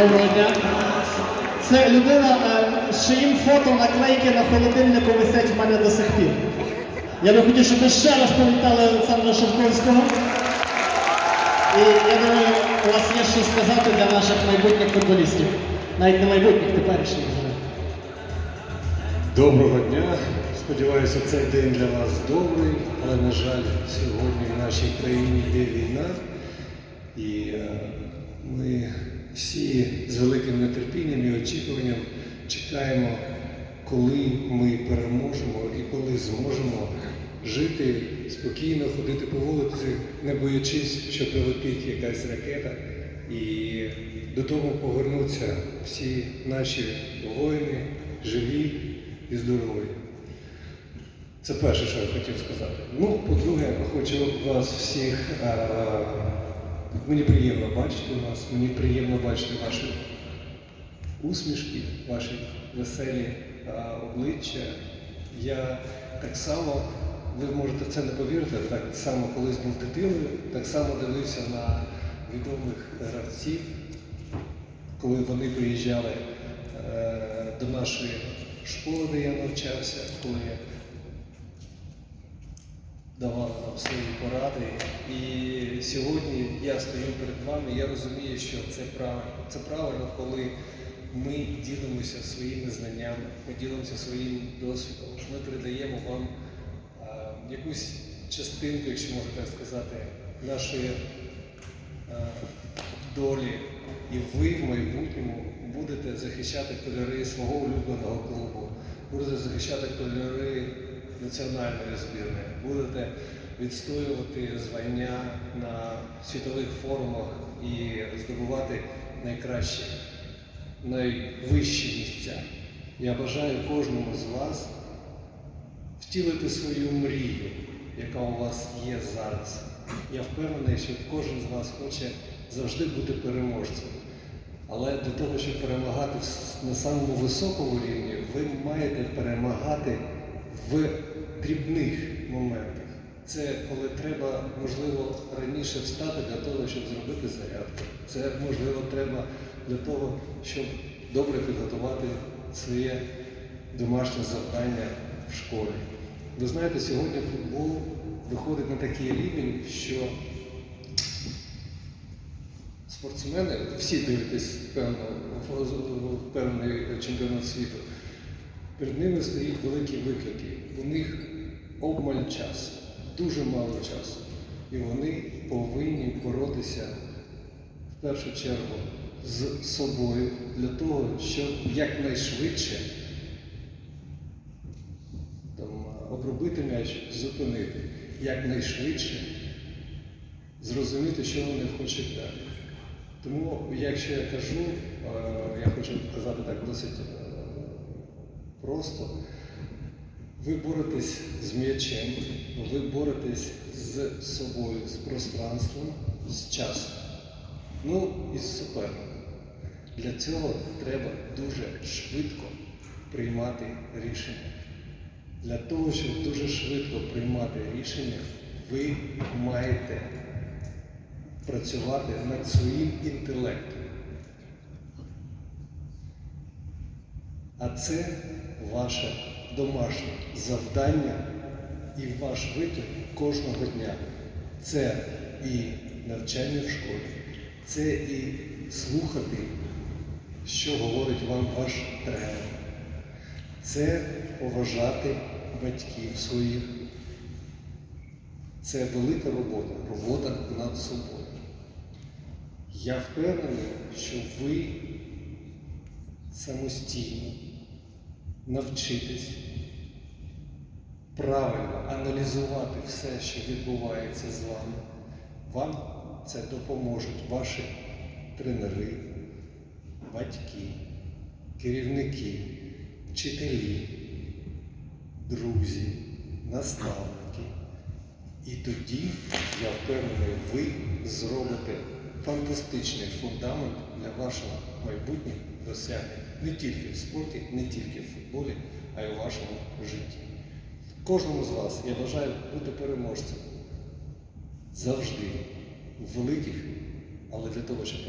Доброго дня. Це людина, е, з чиїм фото наклейки на холодильнику висять в мене до сих пір. Я би хотів, щоб ви ще раз привітали Олександра Шовковського. І я думаю, у вас є що сказати для наших майбутніх футболістів. Навіть не майбутніх, теперішніх вже. Доброго дня. Сподіваюся, цей день для вас добрий, але, на жаль, сьогодні в нашій країні є війна. І е, всі з великим нетерпінням і очікуванням чекаємо, коли ми переможемо і коли зможемо жити спокійно, ходити по вулиці, не боячись, що прилетить якась ракета. І додому повернуться всі наші воїни, живі і здорові. Це перше, що я хотів сказати. Ну, по-друге, хочу вас всіх. е, мені приємно бачити вас, мені приємно бачити ваші усмішки, ваші веселі обличчя. Я так само, ви можете це не повірити, так само колись був дитиною, так само дивився на відомих гравців, коли вони приїжджали е, до нашої школи, де я навчався, коли давали нам свої поради. І сьогодні я стою перед вами, я розумію, що це правильно. Це правильно, коли ми ділимося своїми знаннями, ми ділимося своїм досвідом, ми передаємо вам е, якусь частинку, якщо можна так сказати, нашої е, долі. І ви в майбутньому будете захищати кольори свого улюбленого клубу, будете захищати кольори національної збірної, будете відстоювати звання на світових форумах і здобувати найкращі, найвищі місця. Я бажаю кожному з вас втілити свою мрію, яка у вас є зараз. Я впевнений, що кожен з вас хоче завжди бути переможцем. Але для того, щоб перемагати на самому високому рівні, ви маєте перемагати в дрібних моментах. Це коли треба, можливо, раніше встати для того, щоб зробити зарядку. Це, можливо, треба для того, щоб добре підготувати своє домашнє завдання в школі. Ви знаєте, сьогодні футбол виходить на такий рівень, що спортсмени, всі дивитесь певно, в- певний чемпіонат світу, перед ними стоять великі виклики. У них обмаль часу, дуже мало часу. І вони повинні боротися в першу чергу з собою для того, щоб якнайшвидше там, обробити м'яч, зупинити, якнайшвидше зрозуміти, що вони хочуть далі. Тому, якщо я кажу, е, я хочу казати так досить е, просто, ви боретесь з м'ячем, ви боретесь з собою, з пространством, з часом, ну і з суперником. Для цього треба дуже швидко приймати рішення. Для того, щоб дуже швидко приймати рішення, ви маєте працювати над своїм інтелектом. А це ваше домашнє завдання і ваш виклик кожного дня. Це і навчання в школі, це і слухати, що говорить вам ваш тренер. Це поважати батьків своїх. Це велика робота, робота над собою. Я впевнений, що ви самостійно навчитесь правильно аналізувати все, що відбувається з вами. Вам це допоможуть ваші тренери, батьки, керівники, вчителі, друзі, наставники. І тоді, я впевнений, ви зробите фантастичний фундамент для вашого майбутнього досягнення. Не тільки в спорті, не тільки в футболі, а й у вашому житті. Кожному з вас я бажаю бути переможцем. Завжди. Великих, але для того, щоб